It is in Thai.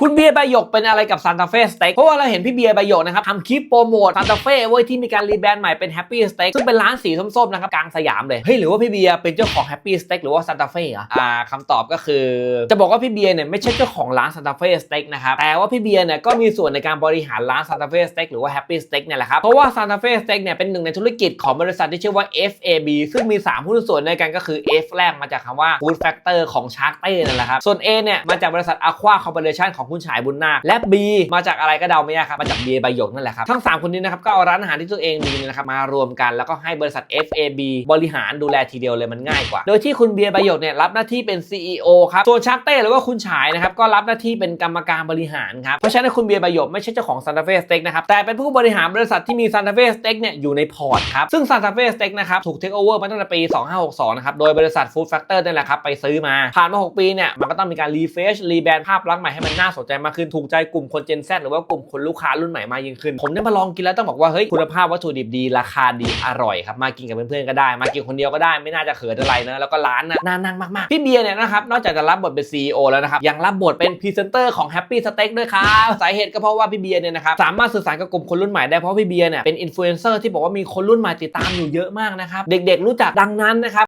คุณเบียร์ใบหยกเป็นอะไรกับซานตาเฟ่สเต็กเพราะว่าเราเห็นพี่เบียร์ใบหยกนะครับทำคลิปโปรโมทซานตาเฟ่เว้ยที่มีการรีแบรนด์ใหม่เป็นแฮปปี้สเต็กซึ่งเป็นร้านสีส้มๆนะครับกลางสยามเลยเฮ้ยหรือว่าพี่เบียร์เป็นเจ้าของแฮปปี้สเต็กหรือว่าซานตาเฟ่อะอ่าคำตอบก็คือ จะบอกว่าพี่เบียร์เนี่ยไม่ใช่เจ้าของร้านซานตาเฟ่สเต็กนะครับแต่ว่าพี่เบียร์เนี่ยก็มีส่วนในการบริหารร้านซานตาเฟ่สเต็กหรือว่าแฮปปี้สเต็กเนี่ยแหละครับเพราะว่าซานตาเฟ่สเต็กเนี่ยเป็นหนึ่งในธุรกิจของบริษัทที่ชื่อว่า FAB ซึ่งมี3หุ้นส่วนในกันก็คือ F แรกมาจากคำว่า Food Factor ของชาร์กเต้นั่นแหละครับส่วน A เนี่ยมาจากบริษัท Aqua Corporation ของคุณฉายบุญนาคและ B มาจากอะไรก็เดาไม่ยากครับมาจากเบียร์ใบหยกนั่นแหละครับทั้ง 3 คนนี้นะครับก็เอาร้านอาหารที่ตัวเองมีนะครับมารวมกันแล้วก็ให้บริษัท FAB บริหารดูแลทีเดียวเลยมันง่ายกว่า โดยที่คุณเบียร์ใบหยกเนี่ยรับหน้าที่เป็น CEO ครับส่วนชาร์กเต้หรือว่าคุณฉายนะครับก็รับหน้าที่เป็นกรรมการบริหารครับเพราะฉะนั้นคุณเบียร์ใบหยกไม่ใช่เจ้าของซานตาเฟ่สเต็กนะครับแต่เป็นผู้บริหารบริษัทที่มีซานตาเฟ่สเต็กเนี่ยอยู่ในพอร์ตครับซึ่งซานตาเฟ่สเต็กนะครับถูกเทคโอเวอร์มาตั้งแต่ปี 2562 นะครับโดยบริษัท Food Factor นั่แหละครับไปซื้อมาผ่านมา 6 ปีเนี่ยมันก็ต้องมีการรีเฟชรีแบรนด์ภาพลักษณ์ใหม่ให้มันน่าสนใจมากขึ้นถูกใจกลุ่มคน Gen Z หรือว่ากลุ่มคนลูกค้ารุ่นใหม่มากยิ่งขึ้น ผมได้มาลองกินแล้วต้องบอกว่าเฮ้ยคุณภาพวัตถุดิบดีราคาดีอร่อยครับมากินกับเพื่อนๆก็ได้ มากินคนเดียวก็ได้ไม่น่าจะเขินอะไรนะแล้วก็ร้านน่ะน่านั่งมากๆพี่เบียร์เนี่ยนะครับนอกจากจะรับบทเป็น CEO แล้วนะครับยังรับบทเป็นพรีเซนเตอร์ของ Happy Steak ด้วยครับสาเหตุก็เพราะว่าพี่เบียร์เนี่ยนะครับสามารถสื่อสารกับกลุ่มคนรุ่นใหม่ได้เพราะพี่เบียร์เนี่ยเป็นอินฟลูเอนเซอร์ที่บอกว่ามีคนรุ่นใหม่ติดตามอยู่เยอะมากนะครับเด็กๆรู้จักดังนั้นนะครับ